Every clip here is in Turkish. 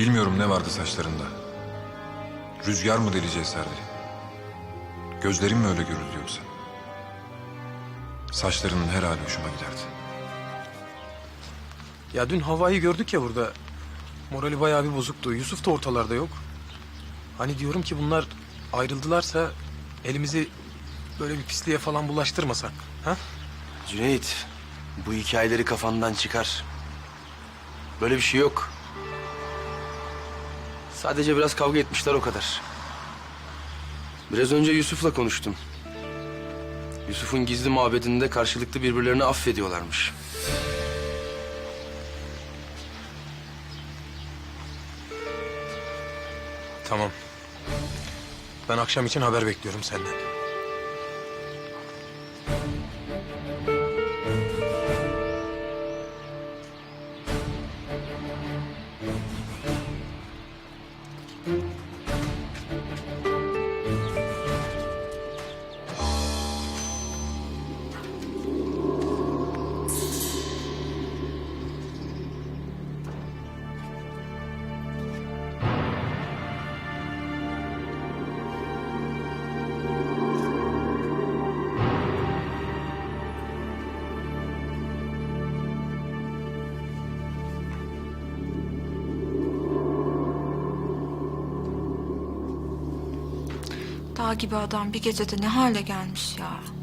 Bilmiyorum ne vardı saçlarında. Rüzgar mı deli ceserdi? Gözlerim mi öyle görüldü yoksa? Saçlarının her hali hoşuma giderdi. Ya dün havayı gördük ya burada. Morali bayağı bir bozuktu. Yusuf da ortalarda yok. Hani diyorum ki bunlar ayrıldılarsa elimizi böyle bir pisliğe falan bulaştırmasak. Ha? Cüneyt, bu hikayeleri kafandan çıkar. Böyle bir şey yok. Sadece biraz kavga etmişler o kadar. Biraz önce Yusuf'la konuştum. Yusuf'un gizli mabedinde karşılıklı birbirlerini affediyorlarmış. Tamam. Ben akşam için haber bekliyorum senden. Gibi adam bir gecede ne hale gelmiş ya.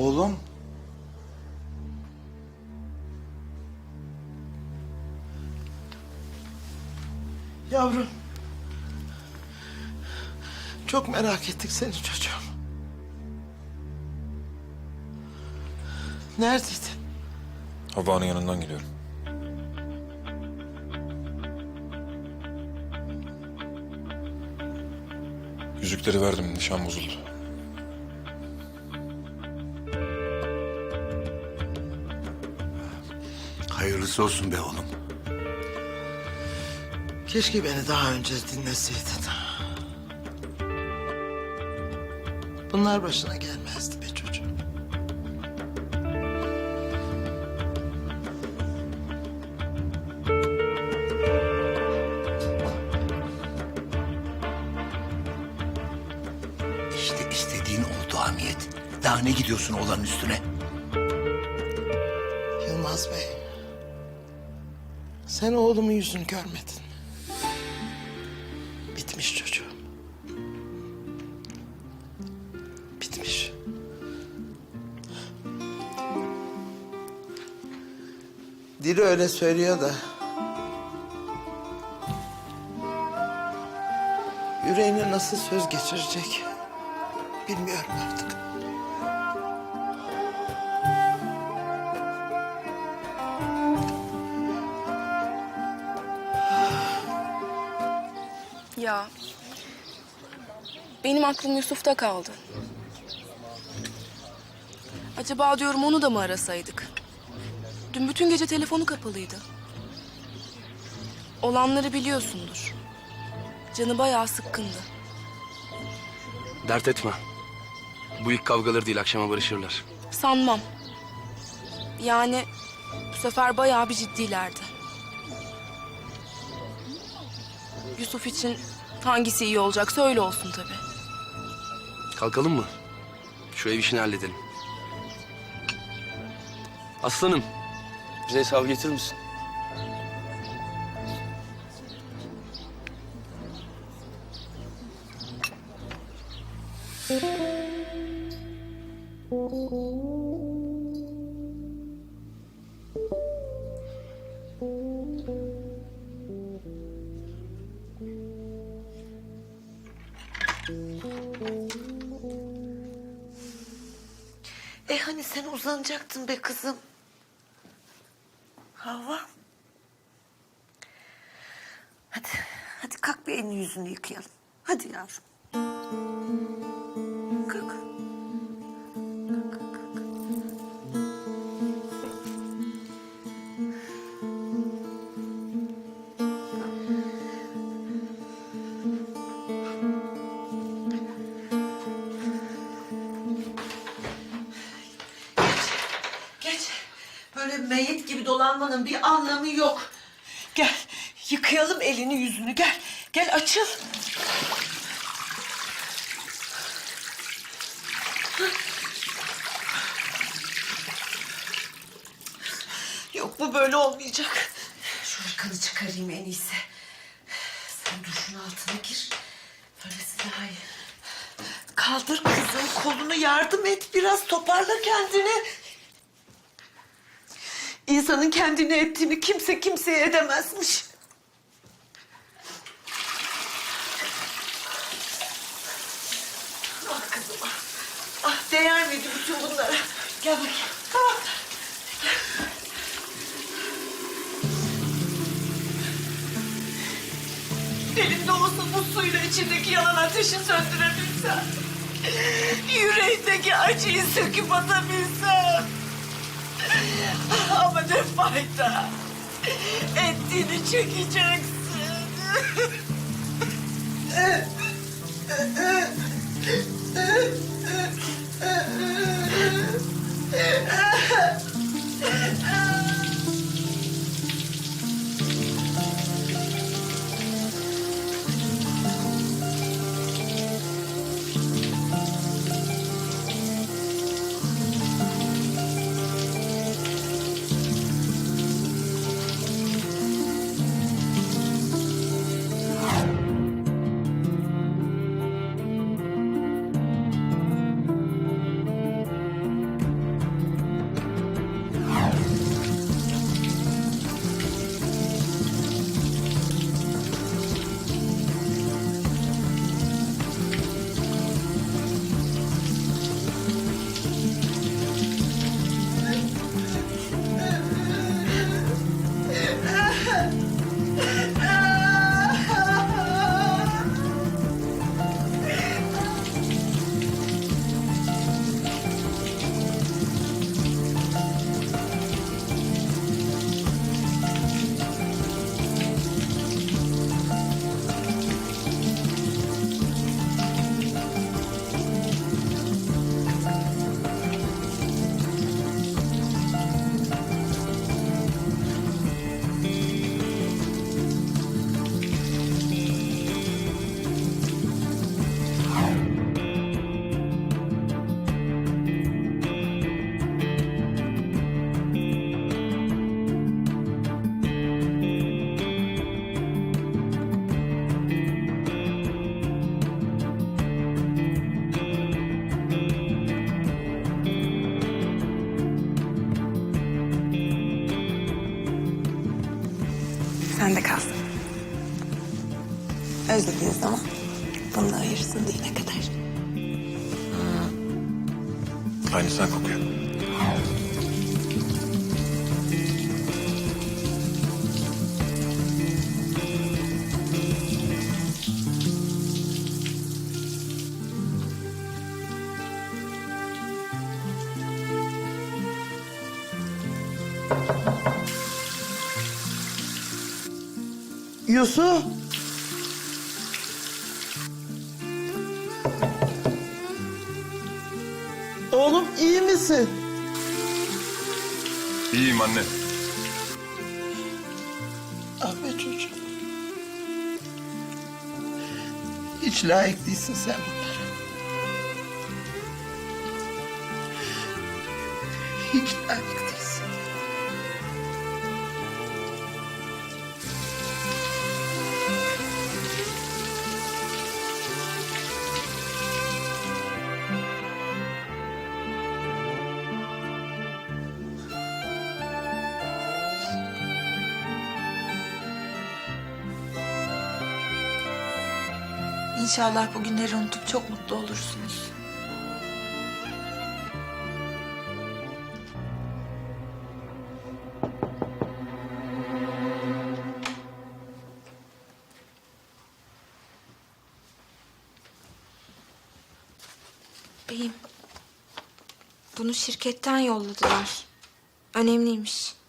Oğlum. Yavrum. Çok merak ettik seni çocuğum. Neredeydin? Havva'nın yanından geliyorum. Yüzükleri verdim, nişan bozuldu. Hayırlısı olsun be oğlum. Keşke beni daha önce dinleseydin. Bunlar başına gelmezdi be çocuğum. İşte istediğin oldu Hamiyet. Daha ne gidiyorsun oğlanın üstüne? Yılmaz Bey. Sen oğlumun yüzünü görmedin. Bitmiş çocuğum. Bitmiş. Dili öyle söylüyor da. Yüreğine nasıl söz geçirecek bilmiyorum artık. Benim aklım Yusuf'ta kaldı. Acaba diyorum onu da mı arasaydık? Dün bütün gece telefonu kapalıydı. Olanları biliyorsundur. Canı bayağı sıkkındı. Dert etme. Bu ilk kavgaları değil, akşama barışırlar. Sanmam. Yani bu sefer bayağı bir ciddilerdi. Yusuf için hangisi iyi olacaksa öyle olsun tabii. Kalkalım mı? Şu ev işini halledelim. Aslanım, bize hesabı getirir misin? E sen uzanacaktın be kızım? Hava. Hadi, hadi kalk bir elini yüzünü yıkayalım. Hadi yavrum. Meyit gibi dolanmanın bir anlamı yok. Gel yıkayalım elini yüzünü gel. Gel açıl. Yok bu böyle olmayacak. Şu hırkanı çıkarayım en iyisi. Sen duşun altına gir. Böylesi daha iyi. Kaldır kızım kolunu yardım et biraz toparla kendini. İnsanın kendine ettiğini kimse kimseye edemezmiş. Ah kızım ah. Ah değer miydi bütün bunlara? Gel bakayım. Ah. Elimde olsa bu suyla içindeki yanan ateşi söndürebilsem. Yüreğindeki acıyı söküp atabilsem. Ama ne fayda. Ettiğini çekeceksin. Sen de kalsın. Özlediğin zaman bana ayırırsın diyene kadar. Aynı sen kokuyor. Yusuf. Oğlum iyi misin? İyiyim anne. Ah be çocuğum. Hiç layık değilsin sen bunlara. Hiç layık İnşallah bu günleri unutup çok mutlu olursunuz. Beyim, bunu şirketten yolladılar. Önemliymiş.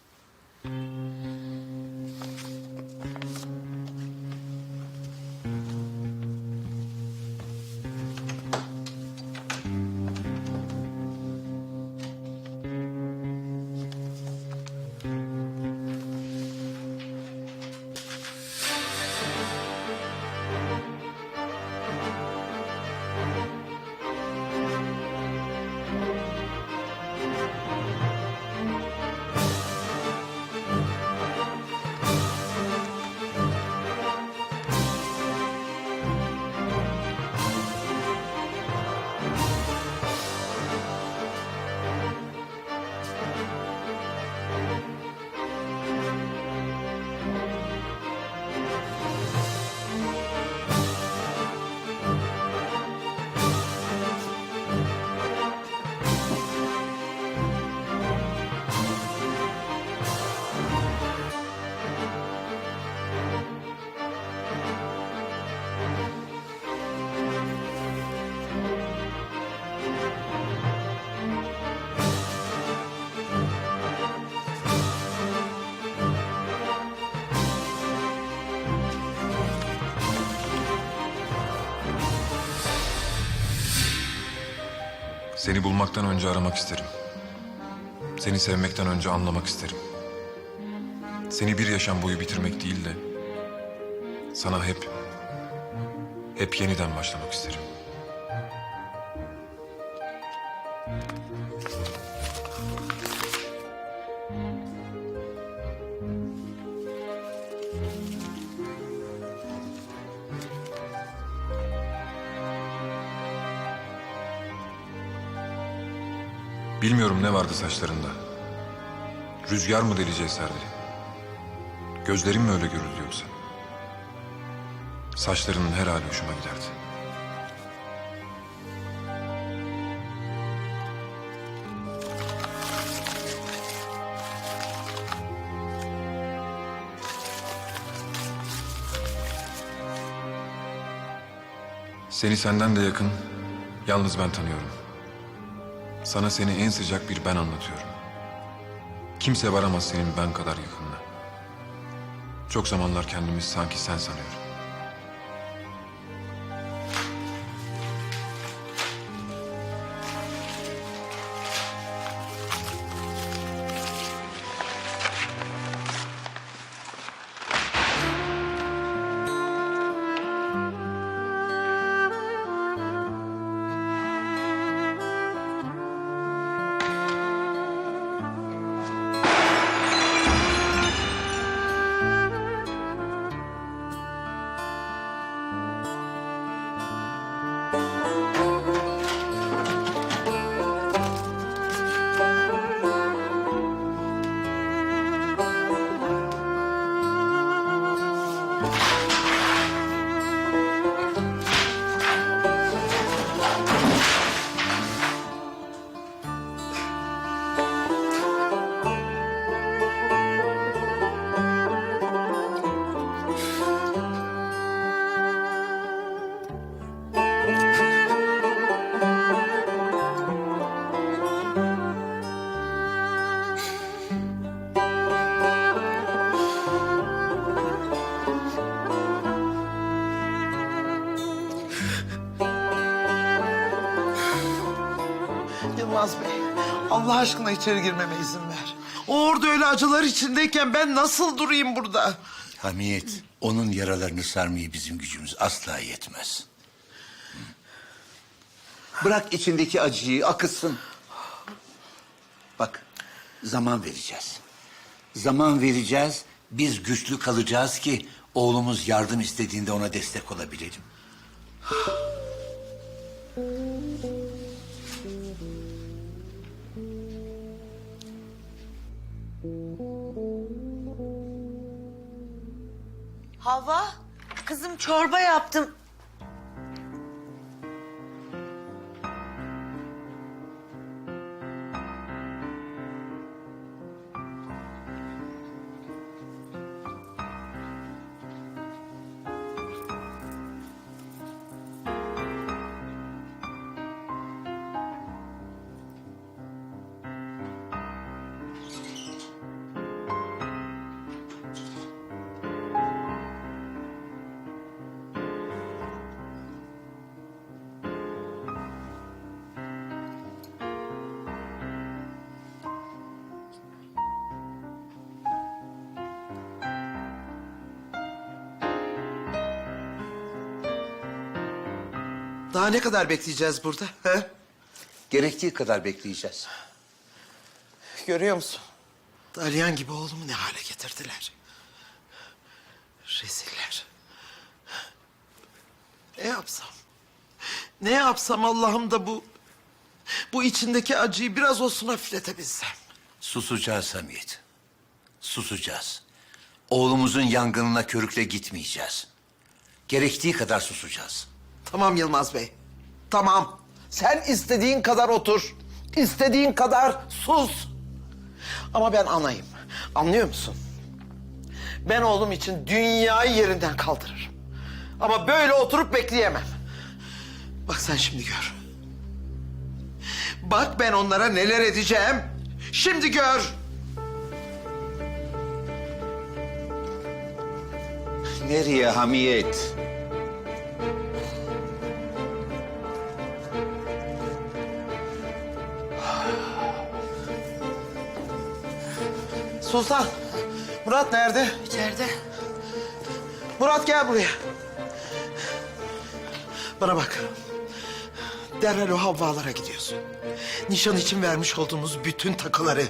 Seni bulmaktan önce aramak isterim. Seni sevmekten önce anlamak isterim. Seni bir yaşam boyu bitirmek değil de sana hep hep yeniden başlamak isterim. Vardı saçlarında. Rüzgar mı deli cesaretli? Gözlerim mi öyle görüldü yoksa? Saçlarının her hali hoşuma giderdi. Seni senden de yakın, yalnız ben tanıyorum. Sana seni en sıcak bir ben anlatıyorum. Kimse varamaz senin ben kadar yakınına. Çok zamanlar kendimi sanki sen sanıyorum. Aşkına içeri girmeme izin ver. O orada öyle acılar içindeyken ben nasıl durayım burada? Hamiyet, onun yaralarını sarmayı bizim gücümüz asla yetmez. Bırak içindeki acıyı akıtsın. Bak, zaman vereceğiz. Zaman vereceğiz, biz güçlü kalacağız ki oğlumuz yardım istediğinde ona destek olabilelim. Hava, kızım çorba yaptım. Daha ne kadar bekleyeceğiz burada? He? Gerektiği kadar bekleyeceğiz. Görüyor musun? Dalyan gibi oğlumu ne hale getirdiler. Reziller. Ne yapsam? Ne yapsam Allah'ım da bu... Bu içindeki acıyı biraz olsun hafifletebilsem. Susacağız Hamiyet. Susacağız. Oğlumuzun yangınına körükle gitmeyeceğiz. Gerektiği kadar susacağız. Tamam Yılmaz Bey. Tamam. Sen istediğin kadar otur. İstediğin kadar sus. Ama ben anayım. Anlıyor musun? Ben oğlum için dünyayı yerinden kaldırırım. Ama böyle oturup bekleyemem. Bak sen şimdi gör. Bak ben onlara neler edeceğim. Şimdi gör. Nereye Hamiyet? Sultan. Murat nerede? İçeride. Murat gel buraya. Bana bak. Derhal o havvalara gidiyorsun. Nişan için vermiş olduğumuz bütün takıları,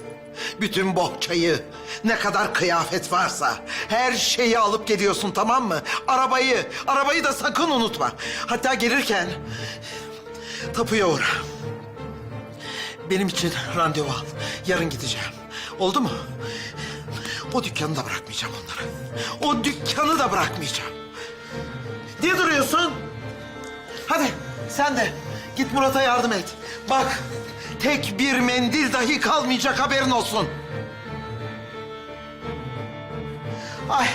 bütün bohçayı, ne kadar kıyafet varsa her şeyi alıp geliyorsun tamam mı? Arabayı, arabayı da sakın unutma. Hatta gelirken tapuya uğra. Benim için randevu al. Yarın gideceğim. Oldu mu? O dükkanı da bırakmayacağım onlara. O dükkanı da bırakmayacağım. Niye duruyorsun? Hadi sen de git Murat'a yardım et. Bak tek bir mendil dahi kalmayacak haberin olsun. Ay.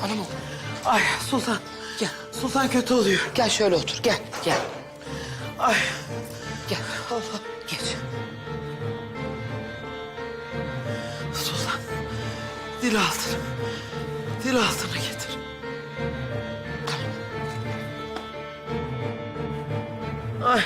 Hanımım Ay Sultan. Gel. Sultan kötü oluyor. gel şöyle otur gel gel Ay gel. Allah. Geç. Dil altını. Dil altını getir. Ay.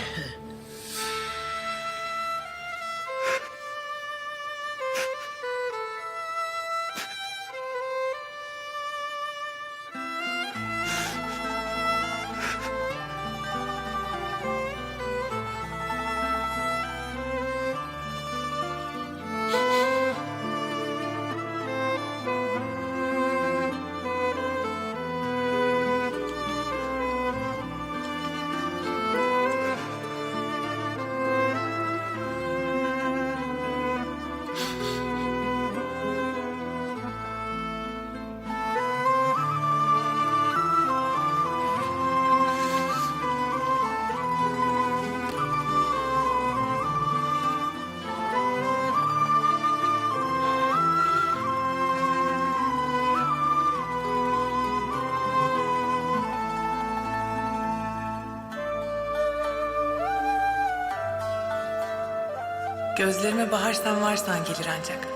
Gözlerime bahar sen varsan gelir ancak.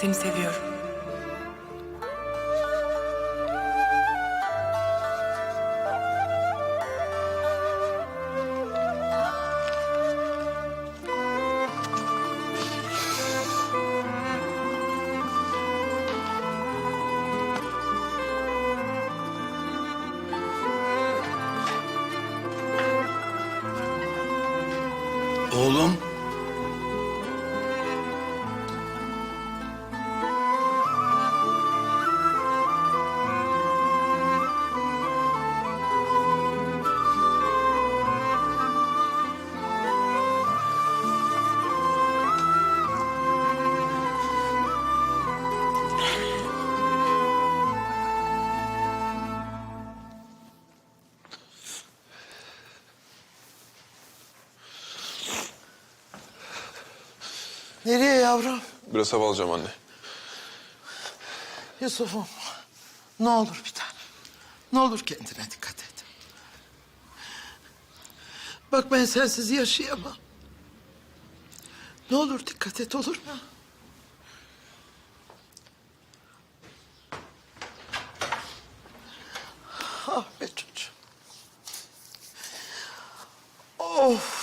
Seni seviyorum. Oğlum. Yavrum? Biraz hava alacağım anne. Yusuf'um. Ne olur bir tane. Ne olur kendine dikkat et. Bak ben sensiz yaşayamam. Ne olur dikkat et olur mu? Ah be çocuğum. Of.